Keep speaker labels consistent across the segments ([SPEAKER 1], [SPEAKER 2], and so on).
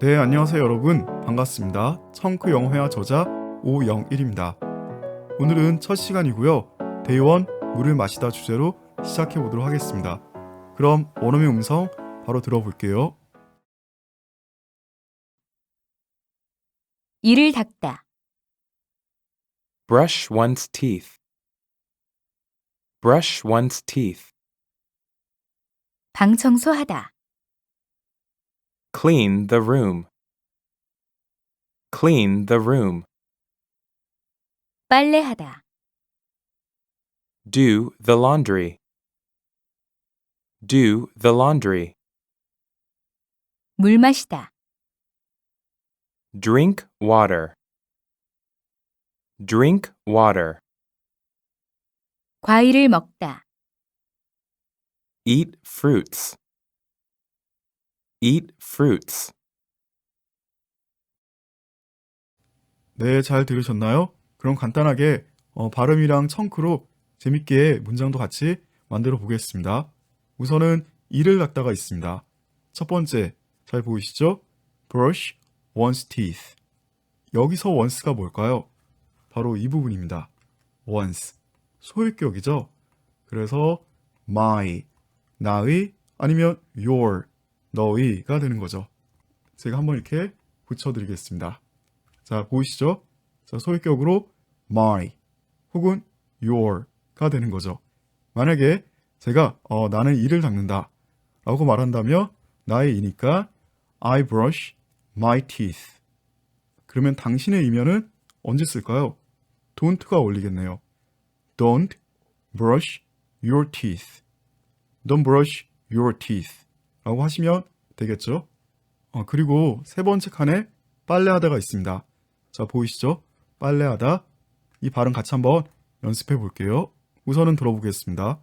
[SPEAKER 1] 네, 안녕하세요 여러분. 반갑습니다. 청크 영어회화 저자 오영일입니다. 오늘은 첫 시간이고요. 대원 물을 마시다 주제로 시작해 보도록 하겠습니다. 그럼 원어민 음성 바로 들어볼게요.
[SPEAKER 2] 이를 닦다,
[SPEAKER 3] Brush one's teeth. Brush one's teeth.
[SPEAKER 2] 방 청소하다,
[SPEAKER 3] Clean the room. Clean the room.
[SPEAKER 2] 빨래하다,
[SPEAKER 3] Do the laundry. Do the laundry.
[SPEAKER 2] 물 마시다,
[SPEAKER 3] Drink water. Drink water.
[SPEAKER 2] 과일을 먹다,
[SPEAKER 3] Eat fruits. Eat fruits.
[SPEAKER 1] 네, 잘 들으셨나요? 그럼 간단하게 어, 발음이랑 청크로 재밌게 문장도 같이 만들어 보겠습니다. 우선은 이를 닦다가 있습니다. 첫 번째, 잘 보이시죠? brush one's teeth. 여기서 once가 뭘까요? 바로 이 부분입니다. once. 소유격이죠? 그래서 my, 나의, 아니면 your, 너의가 되는 거죠. 제가 한번 이렇게 붙여드리겠습니다. 자, 보이시죠? 자, 소유격으로 my 혹은 your가 되는 거죠. 만약에 제가 어, 나는 이를 닦는다 라고 말한다면 나의 이니까 I brush my teeth. 그러면 당신의 이면은 언제 쓸까요? don't가 어울리겠네요. Don't brush your teeth. Don't brush your teeth. 라고 하시면 되겠죠? 어, 그리고 세 번째 칸에 빨래하다가 있습니다. 자, 보이시죠? 빨래하다. 이 발음 같이 한번 연습해 볼게요. 우선은 들어보겠습니다.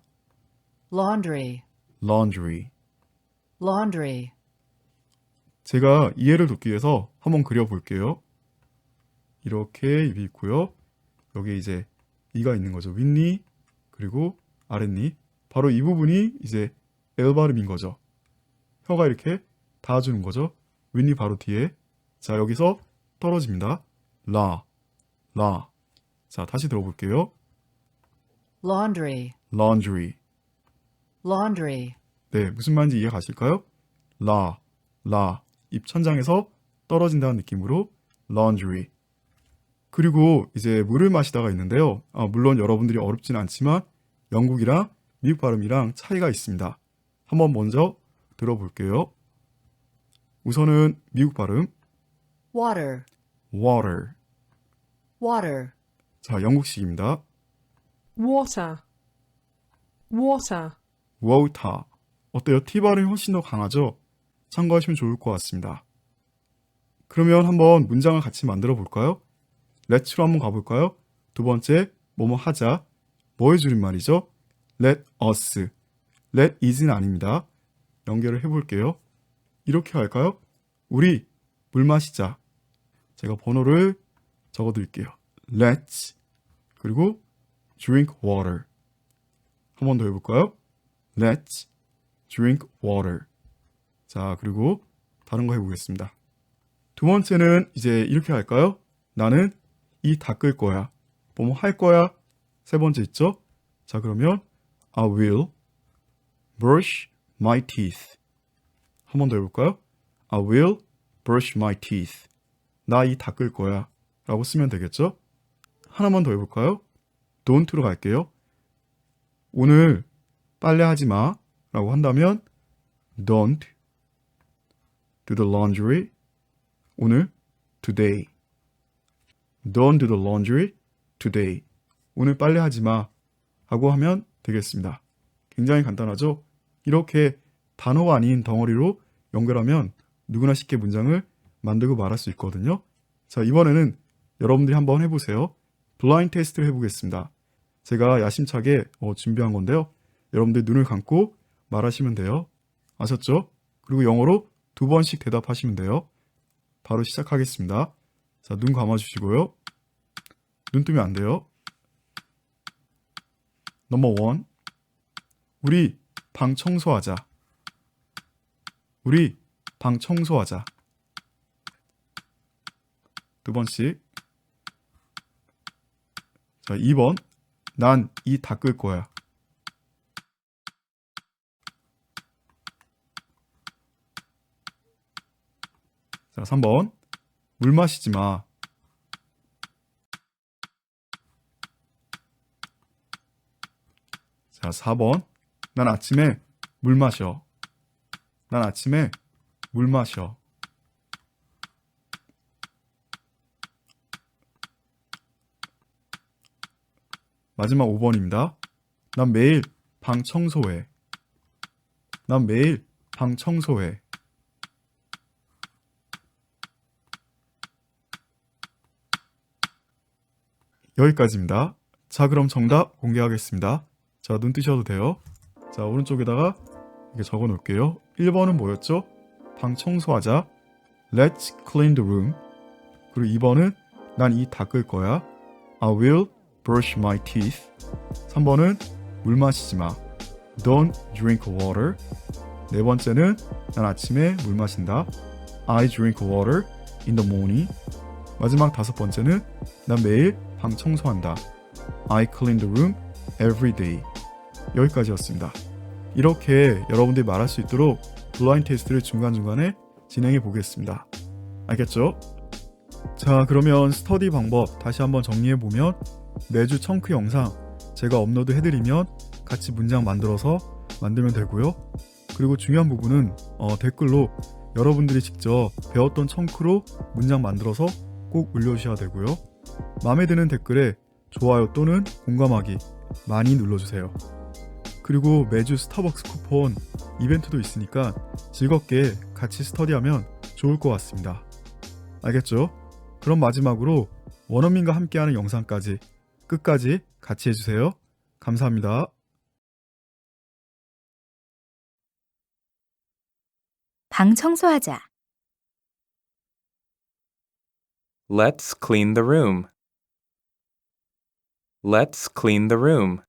[SPEAKER 4] laundry,
[SPEAKER 1] laundry.
[SPEAKER 4] laundry,
[SPEAKER 1] 제가 이해를 돕기 위해서 한번 그려 볼게요. 이렇게 입이 있고요. 여기 이제 이가 있는 거죠. 윗니 그리고 아랫니. 바로 이 부분이 이제 L 발음인 거죠. 혀가 이렇게 닿아주는 거죠. 윗니 바로 뒤에. 자, 여기서 떨어집니다. 라, 라. 자, 다시 들어볼게요.
[SPEAKER 4] laundry,
[SPEAKER 1] laundry.
[SPEAKER 4] laundry,
[SPEAKER 1] 네, 무슨 말인지 이해 가실까요? 라, 라, 입천장에서 떨어진다는 느낌으로 laundry. 그리고 이제 물을 마시다가 있는데요. 아, 물론 여러분들이 어렵진 않지만 영국이랑 미국 발음이랑 차이가 있습니다. 한번 먼저 들어볼게요. 우선은 미국 발음
[SPEAKER 4] water,
[SPEAKER 1] water.
[SPEAKER 4] water,
[SPEAKER 1] 자, 영국식입니다.
[SPEAKER 5] water, water,
[SPEAKER 1] water. 어때요? T 발음이 훨씬 더 강하죠? 참고하시면 좋을 것 같습니다. 그러면 한번 문장을 같이 만들어 볼까요? let'로 한번 가볼까요? 두 번째, 뭐뭐 하자. 뭐의 줄임말이죠? let us. let is는 아닙니다. 연결을 해볼게요. 이렇게 할까요? 우리 물 마시자. 제가 번호를 적어 드릴게요. let's 그리고 drink water. 한 번 더 해볼까요? Let's drink water. 자, 그리고 다른 거 해보겠습니다. 두 번째는 이제 이렇게 할까요? 나는 이 닦을 거야. 뭐뭐 할 거야. 세 번째 있죠? 자, 그러면 I will brush my teeth. 한 번 더 해볼까요? I will brush my teeth. 나 이 닦을 거야. 라고 쓰면 되겠죠? 하나만 더 해볼까요? don't로 갈게요. 오늘 빨래 하지 마 라고 한다면 don't do the laundry 오늘 today don't do the laundry today 오늘 빨래 하지 마 하고 하면 되겠습니다. 굉장히 간단하죠? 이렇게 단어가 아닌 덩어리로 연결하면 누구나 쉽게 문장을 만들고 말할 수 있거든요. 자, 이번에는 여러분들이 한번 해보세요. 블라인드 테스트를 해보겠습니다. 제가 야심차게 어, 준비한 건데요. 여러분들 눈을 감고 말하시면 돼요. 아셨죠? 그리고 영어로 두 번씩 대답하시면 돼요. 바로 시작하겠습니다. 자, 눈 감아주시고요. 눈 뜨면 안 돼요. 넘버 원. 우리 방 청소하자. 우리 방 청소하자. 두 번씩. 자, 2번. 난 이 닦을 거야. 자, 3번. 물 마시지 마. 자, 4번. 난 아침에 물 마셔. 난 아침에 물 마셔. 마지막 5번입니다. 난 매일 방 청소해. 난 매일 방 청소해. 여기까지입니다. 자, 그럼 정답 공개하겠습니다. 자, 눈 뜨셔도 돼요. 자, 오른쪽에다가 이렇게 적어 놓을게요. 1번은 뭐였죠? 방 청소하자. Let's clean the room. 그리고 2번은 난 이 닦을 거야. I will brush my teeth. 3번은 물 마시지 마. Don't drink water. 네 번째는 난 아침에 물 마신다. I drink water in the morning. 마지막 다섯 번째는 난 매일 방 청소한다. I clean the room every day. 여기까지였습니다. 이렇게 여러분들이 말할 수 있도록 블라인드 테스트를 중간중간에 진행해 보겠습니다. 알겠죠? 자, 그러면 스터디 방법 다시 한번 정리해 보면 매주 청크 영상 제가 업로드 해드리면 같이 문장 만들어서 만들면 되고요. 그리고 중요한 부분은 어, 댓글로 여러분들이 직접 배웠던 청크로 문장 만들어서 꼭 올려주셔야 되고요. 마음에 드는 댓글에 좋아요 또는 공감하기 많이 눌러주세요. 그리고 매주 스타벅스 쿠폰 이벤트도 있으니까 즐겁게 같이 스터디하면 좋을 것 같습니다. 알겠죠? 그럼 마지막으로 원어민과 함께하는 영상까지 끝까지 같이 해주세요. 감사합니다.
[SPEAKER 2] 방 청소하자.
[SPEAKER 3] Let's clean the room. Let's clean the room.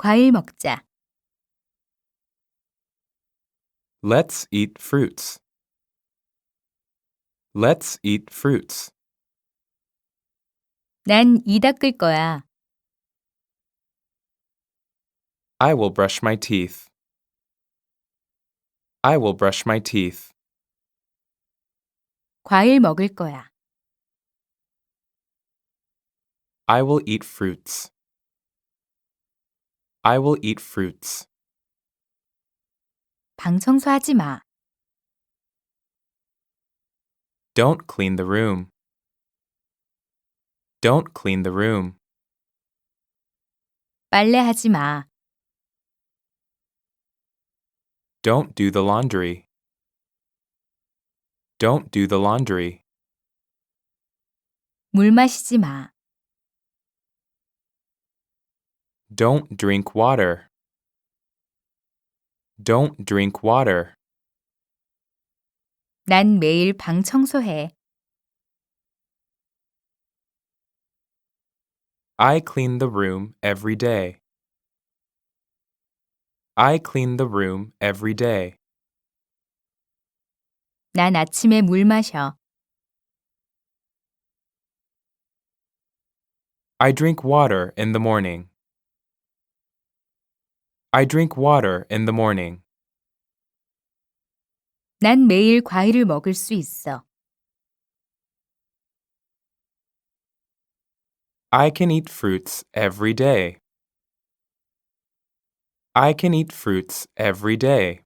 [SPEAKER 2] 과일 먹자.
[SPEAKER 3] Let's eat fruits. Let's eat fruits.
[SPEAKER 2] 난 이 닦을 거야.
[SPEAKER 3] I will brush my teeth. I will brush my teeth.
[SPEAKER 2] 과일 먹을 거야.
[SPEAKER 3] I will eat fruits. I will eat fruits.
[SPEAKER 2] 방 청소하지 마.
[SPEAKER 3] Don't clean the room. Don't clean the room.
[SPEAKER 2] 빨래하지 마.
[SPEAKER 3] Don't do the laundry. Don't do the laundry.
[SPEAKER 2] 물 마시지 마.
[SPEAKER 3] Don't drink water. Don't drink water.
[SPEAKER 2] 난 매일 방 청소해.
[SPEAKER 3] I clean the room every day. I clean the room every day.
[SPEAKER 2] 난 아침에 물 마셔.
[SPEAKER 3] I drink water in the morning. I drink water in the morning.
[SPEAKER 2] 난 매일 과일을 먹을 수 있어.
[SPEAKER 3] I can eat fruits every day. I can eat fruits every day.